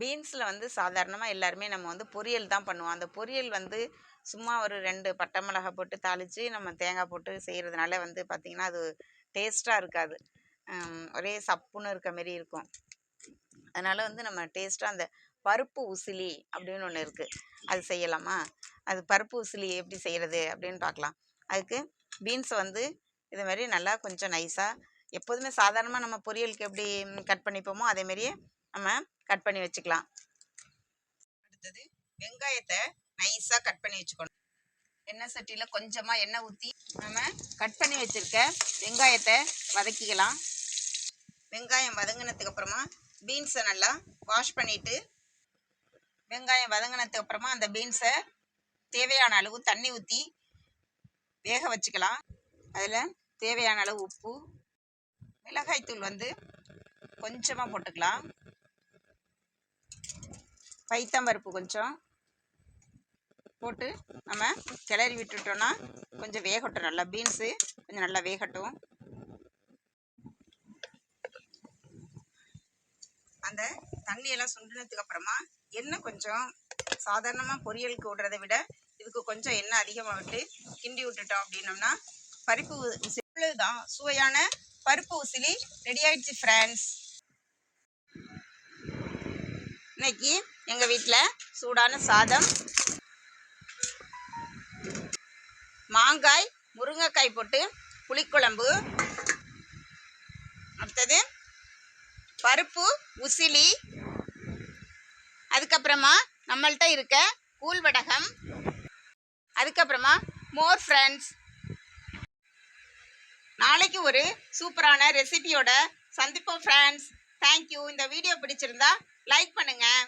பீன்ஸில் வந்து சாதாரணமாக எல்லாருமே நம்ம வந்து பொரியல் தான் பண்ணுவோம். அந்த பொரியல் வந்து சும்மா ஒரு ரெண்டு பட்டை மிளகாய் போட்டு தாளித்து நம்ம தேங்காய் போட்டு செய்கிறதுனால வந்து பார்த்திங்கன்னா அது டேஸ்ட்டாக இருக்காது. ஒரே சப்புன்னு இருக்க மாரி இருக்கும். அதனால் வந்து நம்ம டேஸ்ட்டாக அந்த பருப்பு உசிலி அப்படின்னு ஒன்று இருக்குது அது செய்யலாமா? அது பருப்பு உசிலி எப்படி செய்கிறது அப்படின்னு பார்க்கலாம் அதுக்கு பீன்ஸை வந்து இது மாதிரி நல்லா கொஞ்சம் நைஸாக எப்போதுமே சாதாரணமாக நம்ம பொரியலுக்கு எப்படி கட் பண்ணிப்போமோ அதே மாதிரியே நம்ம கட் பண்ணி வச்சுக்கலாம். அடுத்தது வெங்காயத்தை நைஸாக கட் பண்ணி வச்சுக்கணும். எண்ணெய் சட்டியில் கொஞ்சமாக எண்ணெய் ஊற்றி நம்ம கட் பண்ணி வச்சுருக்க வெங்காயத்தை வதக்கிக்கலாம். வெங்காயம் வதங்கினதுக்கு அப்புறமா பீன்ஸை நல்லா வாஷ் பண்ணிவிட்டு வெங்காயம் வதங்கினதுக்கு அப்புறமா அந்த பீன்ஸை தேவையான அளவு தண்ணி ஊற்றி வேக வச்சுக்கலாம். அதில் தேவையான அளவு உப்பு மிளகாய்த்தூள் வந்து கொஞ்சமாக போட்டுக்கலாம். பைத்தம்பருப்பு கொஞ்சம் போட்டு நம்ம கிளறி விட்டுட்டோன்னா கொஞ்சம் வேகட்டும். நல்லா பீன்ஸு கொஞ்சம் நல்லா வேகட்டும். அந்த தண்ணியெல்லாம் சுண்டினதுக்கு அப்புறமா எண்ணெய் கொஞ்சம் சாதாரணமாக பொரியலுக்கு விடுறதை விட இதுக்கு கொஞ்சம் எண்ணெய் அதிகமாக விட்டு கிண்டி விட்டுட்டோம் அப்படின்னோம்னா பருப்பு தான் சுவையான பருப்பு உசிலி ரெடி ஆயிடுச்சு ஃப்ரெண்ட்ஸ் இன்னைக்கு எங்கள் வீட்டில் சூடான சாதம் மாங்காய் முருங்கைக்காய் போட்டு புளிக்குழம்பு. அடுத்தது பருப்பு உசிலி அதுக்கப்புறமா நம்மள்கிட்ட இருக்க கூழ் வடகம் அதுக்கப்புறமா மோர் ஃப்ரெண்ட்ஸ் நாளைக்கு ஒரு சூப்பரான ரெசிபியோட சந்திப்போம் ஃப்ரெண்ட்ஸ் தேங்க்யூ இந்த வீடியோ பிடிச்சிருந்தா லைக் பண்ணுங்கள்